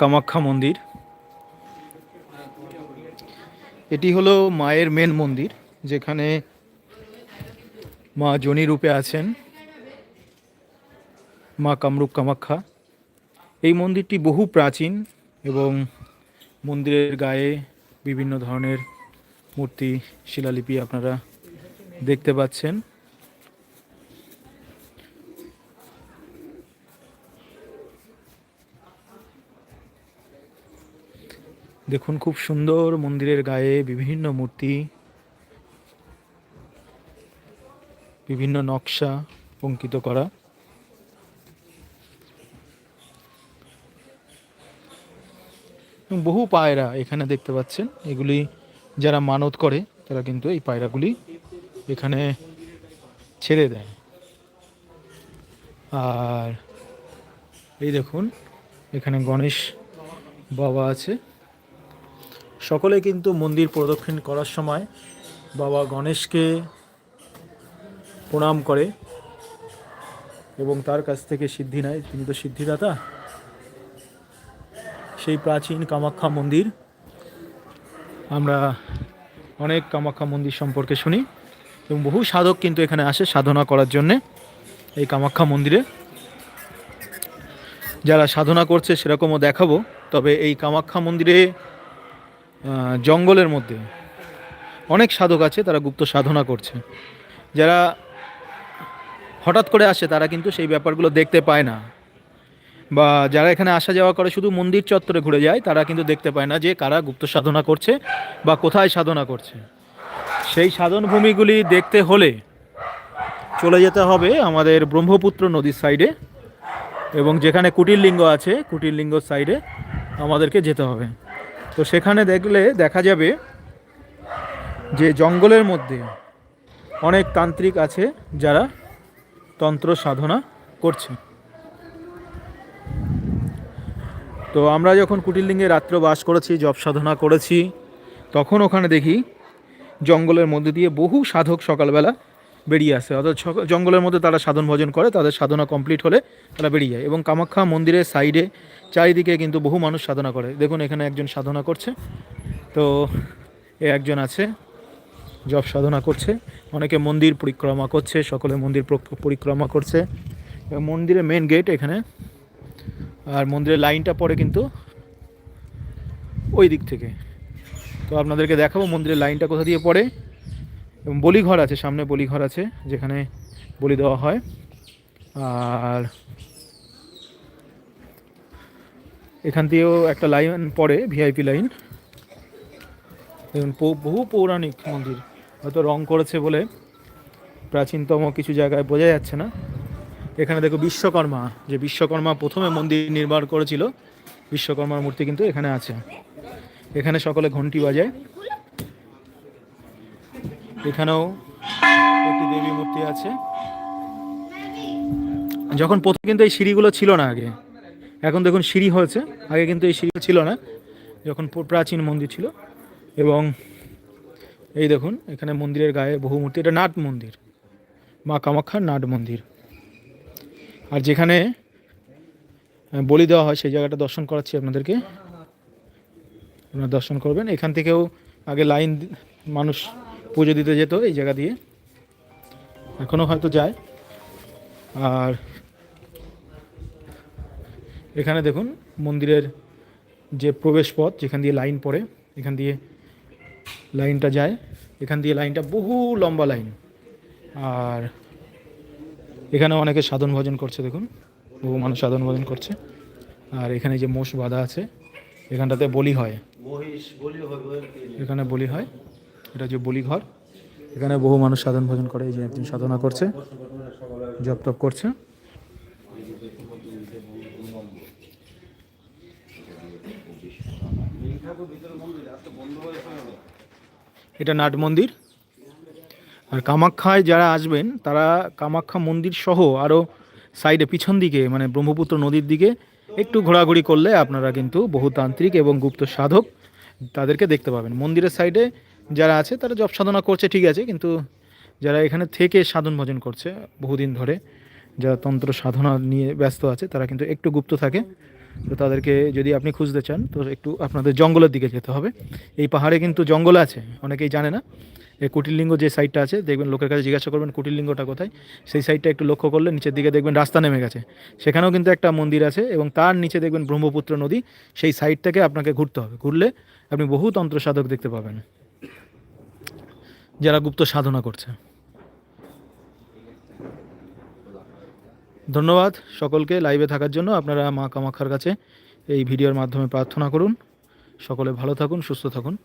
কামাখ্যা মন্দির। এটি হলো মায়ের মেন মন্দির, যেখানে মা জনি রূপে আছেন, মা কামরূপ কামাখ্যা। এই মন্দিরটি বহু প্রাচীন এবং মন্দিরের গায়ে বিভিন্ন ধরনের মূর্তি, শিলালিপি আপনারা দেখতে পাচ্ছেন। দেখুন খুব সুন্দর মন্দিরের গায়ে বিভিন্ন মূর্তি, বিভিন্ন নকশা অঙ্কিত করা। বহু পায়রা এখানে দেখতে পাচ্ছেন। এগুলি যারা মানত করে, তারা কিন্তু এই পায়রাগুলি এখানে ছেড়ে দেয়। আর এই দেখুন, এখানে গণেশ বাবা আছে। সকলে কিন্তু মন্দির প্রদক্ষিণ করার সময় বাবা গণেশকে প্রণাম করে এবং তার কাছ থেকে সিদ্ধি নেয়। তিনি তো সিদ্ধিদাতা। সেই প্রাচীন কামাখ্যা মন্দির। আমরা অনেক কামাখ্যা মন্দির সম্পর্কে শুনি এবং বহু সাধক কিন্তু এখানে আসে সাধনা করার জন্যে এই কামাখ্যা মন্দিরে। যারা সাধনা করছে সেরকমও দেখাবো। তবে এই কামাখ্যা মন্দিরে জঙ্গলের মধ্যে। অনেক সাধক আছে, তারা গুপ্ত সাধনা করছে। যারা হঠাৎ করে আসে, তারা কিন্তু সেই ব্যাপারগুলো দেখতে পায় না। বা যারা এখানে আসা যাওয়া করে, শুধু মন্দির চত্বরে ঘুরে যায়, তারা কিন্তু দেখতে পায় না যে কারা গুপ্ত সাধনা করছে বা কোথায় সাধনা করছে। সেই সাধন ভূমিগুলি দেখতে হলে চলে যেতে হবে আমাদের ব্রহ্মপুত্র নদীর সাইডে এবং যেখানে কুটির লিঙ্গ আছে কুটির লিঙ্গ সাইডে আমাদেরকে যেতে হবে। তো সেখানে দেখলে দেখা যাবে যে জঙ্গলের মধ্যে অনেক তান্ত্রিক আছে যারা তন্ত্র সাধনা করছে। তো আমরা যখন কুটিরলিঙ্গে রাত্র বাস করেছি, জপ সাধনা করেছি, তখন ওখানে দেখি জঙ্গলের মধ্যে দিয়ে বহু সাধক সকালবেলা বেরিয়ে আসে। অর্থাৎ জঙ্গলের মধ্যে তারা সাধন ভজন করে, তাদের সাধনা কমপ্লিট হলে তারা বেরিয়ে যায় এবং কামাখ্যা মন্দিরের সাইডে চারিদিকে কিন্তু বহু মানুষ সাধনা করে। দেখুন, এখানে একজন সাধনা করছে। তো এ একজন আছে, জপ সাধনা করছে। অনেকে মন্দির পরিক্রমা করছে, সকলে মন্দির পরিক্রমা করছে। মন্দিরের মেন গেট এখানে। আর মন্দিরের লাইনটা পড়ে কিন্তু ওই দিক থেকে। তো আপনাদেরকে দেখাবো মন্দিরের লাইনটা কোথা দিয়ে পড়ে। এবং বলিঘর আছে, সামনে বলিঘর আছে, যেখানে বলি দেওয়া হয়। আর এখান দিয়েও একটা লাইন পড়ে ভিআইপি লাইন। বহু পৌরাণিক মন্দির, হয়তো রং করেছে বলে প্রাচীনতম কিছু জায়গায় বোঝা যাচ্ছে না। এখানে দেখো বিশ্বকর্মা, যে বিশ্বকর্মা প্রথমে মন্দির নির্মাণ করেছিল, বিশ্বকর্মার মূর্তি কিন্তু এখানে আছে। এখানে সকলে ঘন্টি বাজায়। এখানেও একটি দেবী মূর্তি আছে। যখন প্রথম কিন্তু এই সিঁড়িগুলো ছিল না আগে এখন দেখুন সিঁড়ি হয়েছে। আগে কিন্তু এই সিঁড়ি ছিল না, যখন প্রাচীন মন্দির ছিল। এবং এই দেখুন, এখানে মন্দিরের গায়ে বহু মূর্তি, এটা নাট মন্দির, মা কামাখ্যার নাট মন্দির। আর যেখানে বলি দেওয়া হয়, সেই জায়গাটা দর্শন করাচ্ছি আপনাদেরকে। আপনারা দর্শন করবেন। এখান থেকেও আগে লাইন মানুষ পুজো দিতে যেত এই জায়গা দিয়ে। এখনও হয়তো যায়। আর এখানে দেখুন মন্দিরের যে প্রবেশ পথ যেখান দিয়ে লাইন পড়ে এখান দিয়ে লাইনটা যায়। এখান দিয়ে লাইনটা বহু লম্বা লাইন। আর এখানে অনেকে সাধন ভজন করছে দেখুন। বহু মানুষ সাধন ভজন করছে। আর এখানে যে মোষ বাঁধা আছে এখানটাতে বলি হয়। এখানে বলি হয়। এটা যে বলি ঘর এখানে বহু মানুষ সাধন ভজন করে এই যে একজন সাধনা করছে জপ টপ করছে। এটা নাট মন্দির। আর কামাখ্যায় যারা আসবেন, তারা কামাখ্যা মন্দির সহ আরও সাইডে পিছন দিকে মানে ব্রহ্মপুত্র নদীর দিকে, একটু ঘোরাঘুরি করলে আপনারা কিন্তু বহুতান্ত্রিক এবং গুপ্ত সাধক তাদেরকে দেখতে পাবেন। মন্দিরের সাইডে যারা আছে, তারা জপ সাধনা করছে, ঠিক আছে, কিন্তু যারা এখানে থেকে সাধন ভজন করছে বহুদিন ধরে, যারা তন্ত্র সাধনা নিয়ে ব্যস্ত আছে, তারা কিন্তু একটু গুপ্ত থাকে। তো তাদেরকে যদি আপনি খুঁজতে চান, তো একটু আপনাদের জঙ্গলের দিকে যেতে হবে। এই পাহাড়ে কিন্তু জঙ্গল আছে, অনেকেই জানে না। এই কুটিরলিঙ্গ যে সাইডটা আছে, দেখবেন লোকের কাছে জিজ্ঞাসা করবেন, কুটিরলিঙ্গটা কোথায়? সেই সাইডটা একটু লক্ষ্য করলে নিচের দিকে দেখবেন রাস্তা নেমে গেছে। সেখানেও কিন্তু একটা মন্দির আছে এবং তার নিচে দেখবেন ব্রহ্মপুত্র নদী। সেই সাইড থেকে আপনাকে ঘুরতে হবে। ঘুরলে আপনি বহু তন্ত্র সাধক দেখতে পাবেন। যারা গুপ্ত সাধনা করছে। ধন্যবাদ সকলকে লাইভে থাকার জন্য। আপনারা মা কামাক্ষার কাছে এই ভিডিওর মাধ্যমে প্রার্থনা করুন। সকলে ভালো থাকুন, সুস্থ থাকুন।